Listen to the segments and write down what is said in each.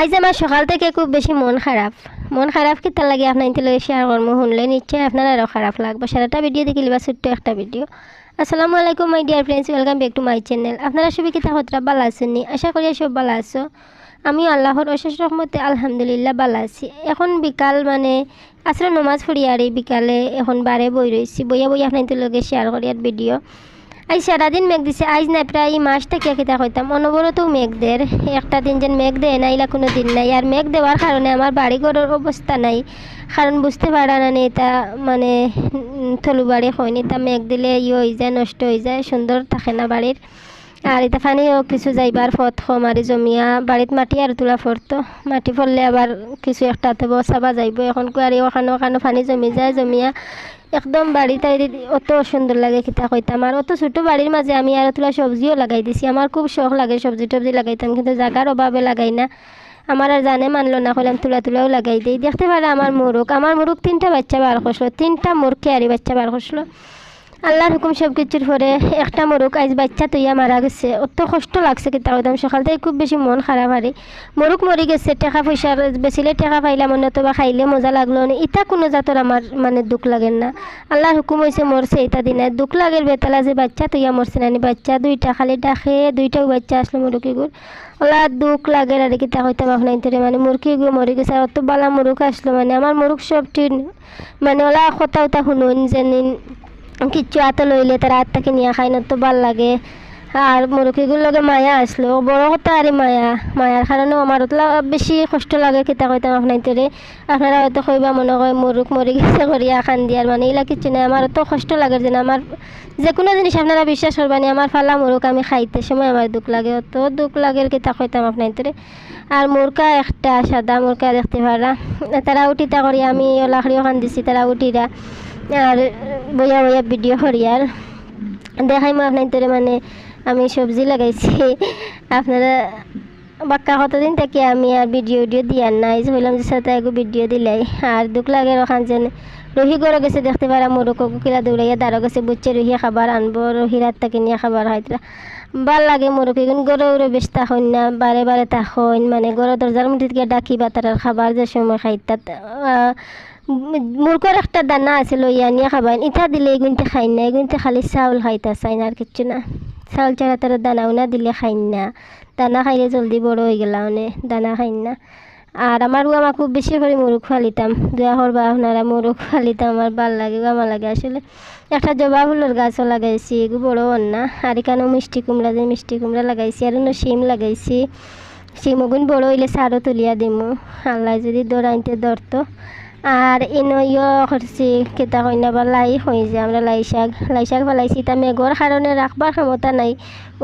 আজ আমার সকাল থেকে খুব বেশি মন খারাপ। মন খারাপ কি তার লাগে আপনার ইন্তে শেয়ার কর্ম, শুনলে নিশ্চয়ই আপনার আরও খারাপ লাগবে। সারাটা ভিডিও দেখি লিবা ছোট্ট একটা ভিডিও আসসালামু আলাইকুম my dear friends welcome back to my channel আপনারা সবাই কিতা হতরা ভালো আছেননি আশা করি সব ভালো আছো। আমি আল্লাহর অশেষ রহমতে আলহামদুলিল্লাহ ভালো আছি। এখন বিকাল মানে আসলে নমাজ আর বিকালে এখন বারে বই রয়েছি। বইয়া বইয়া আপনার লগে শেয়ার করি আর ভিডিও আজ সারাদিন মেঘ দিছে আজ নাই, প্রায় মাস থেকে খেতে হইতাম অনবরত মেঘ দের একটা দিন যেন মেঘ দেয় না এলা কোনো দিন নাই। আর মেঘ দেওয়ার কারণে আমার বাড়ি ঘরের অবস্থা নাই। কারণ বুঝতে পারা না এটা মানে থলু বাড়ি হয়নি। তা মেঘ দিলে ইয়ে হয়ে যায়, নষ্ট হয়ে যায়, সুন্দর থাকে না বাড়ির। আর পানিও কিছু যাইবার পথ কম আর জমিয়া, বাড়িত মাটি আর তোলা পড়তো। মাটি পড়লে আবার কিছু একটা চাবা যাইব। এখন কুয়ারি ওখানে ওখানে পানি জমি যায়, জমিয়া একদম বাড়ি টাড়ি অত সুন্দর লাগে কিতা কইতাম। আর অত ছোটো বাড়ির মাঝে আমি আর তোলা সবজিও লাগাই দিছি। আমার খুব শখ লাগে সবজি টবজি লাগাইতাম, কিন্তু জাগার অভাবে লাগাই না। আমার আর জানে মানলো না, কইলাম তুলা তুলাও লাগাই দিই। দেখতে পারে আমার মুরুখ আমার মুরুখ তিনটা বাচ্চা বার করছিল তিনটা মুরকে আরি বাচ্চা বার করছিল আল্লাহর হুকুম সব কিছুর পরে একটা মোরগ আজ বাচ্চা তৈয়া মারা গেছে। অত কষ্ট লাগছে কি তাও একদম সকাল থেকে খুব বেশি মন খারাপ আরে। মোরগ মরি গেছে, টাকা পয়সা বেচিলে টাকা পাইলাম অন্য তো বা খাইলে মজা লাগল না। কোনো জাতর আমার মানে দুঃখ লাগে না। আল্লাহর হুকুম হয়েছে মরছে এটা দিনে। দুঃখ লাগে বেতালা যে বাচ্চা তৈয়া মরছে না বাচ্চা দুইটা খালি ডাকে, দুইটাও বাচ্চা আসলো মুরগিগুর ওলা দুঃখ লাগে আর কি তা হইতাম আপনার ইন্তরে মানে মুরগিগুলো মরি গেছে আর অত বালা মুরগ আসলো মানে। আমার মুরগ সব মানে ওলা কথা উতা শুনুন যে কিচ্ছু আত লইলে তারা আত্মাকে নিয়ে খাই না, তো ভালো লাগে। আর মুরগিগুলোর লগে মায়া আসলো। বড় কথা আর মায়া। মায়ার কারণেও আমার ওতলা বেশি কষ্ট লাগে কিতা কইতাম তোরে। আপনারা হয়তো কইবা মনে হয় মুরুখ মরি গেছে করিয়া খান দিয়ার মানে এইলা কিছু নাই। আমার তো কষ্ট লাগে যে আমার যে কোনো জিনিস আপনারা বিশ্বাস করবানি আমার ফালা মুরুখ আমি খাইতে সময় আমার দুঃখ লাগে। অত দুঃখ লাগে কিতা কইতাম তোরে। আর মুরকা একটা, সাদা মুরকা দেখতে পারা। তারা উঠিতা করি আমি লাখড়িও খান দিছি, তারা উঠিরা। আর বইয়া বইয়া ভিডিও করি আর। দেখাই মই আপনার মানে আমি সবজি লাগাইছি। আপনারা বাক্কা কতদিন থেকে আমি আর ভিডিও ভিডিও দিয়ার নাই হইলাম যে সাথে ভিডিও দিলাই। আর দুঃখ লাগে ওখান যেন রহি গড়ে গেছে, দেখতে পারা মোরকো কিলা দৌড়াইয়া দাঁড়ো গেছে, বুঝছে রহি খাবার আনব রহি রাত থেকে নিয়ে খাবার হয়তো ভালো লাগে মোরকি কিন্তু গড়ে উড়ে বেশ তাহন না, বারে বারে তাহন মানে গড়ে দরজার মধ্যে থেকে ডাকি বা তার খাবার যে সময় খাইতা মুরগর একটা দানা আছে লইয়া নিয়ে খাবার ইটা দিলে এগুনতে খাই না এগুনতে খালি চাউল খাইতা চাই না আর কিচ্ছু না। চাউল ছাড়া তারা দানাও না দিলে খাই না, দানা খাইলে জলদি বড় হয়ে গেলা মানে দানা খাই না। আর আমার খুব বেশি করে মুরগ খালিতাম দয়া করবা আপনারা মুরগ খালিতাম আমার ভালো লাগে আমার লাগে। আসলে একটা জবা ফুলের গাছও লাগাইছি বড় না আর এখানেও মিষ্টি কুমড়া যে মিষ্টি কুমড়া লাগাইছি, আর অন্য শিম লাগাইছি। শিম ওগুন বড় হইলে সারও তুলিয়া দিমু, আল্লাহ যদি দৌড়াইতে ধরতো আর ইনো ইয় করছি, কেতা কইনা বা লাই হয়ে যায় আমরা লাই শাক লাই শাক ফেলাইছি, তা মেঘর কারণে রাখবার ক্ষমতা নাই।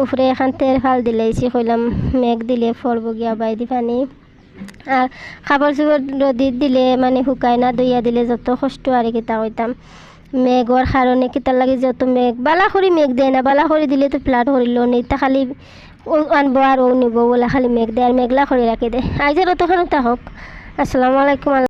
উপরে এখান তের ফাল দিলাইছি, কইলাম মেঘ দিলে ফলব গিয়া, বাইদি পানি। আর খাবার চুবর রদিত দিলে মানে শুকাই না দইয়া দিলে যত কষ্ট আর কিতা কইতাম। মেঘর কারণে কিতার লাগে যত মেঘ বালা খড়ি মেঘ দেয় না বালা খড়ি দিলে তো ফ্লাট করিল নেই তা খালি আনব আর ও নিব বলে খালি মেঘ দেয় আর মেঘলা খড়ি রাখি দেয়। আইজের অতখানো তা হোক আসসালামু আলাইকুম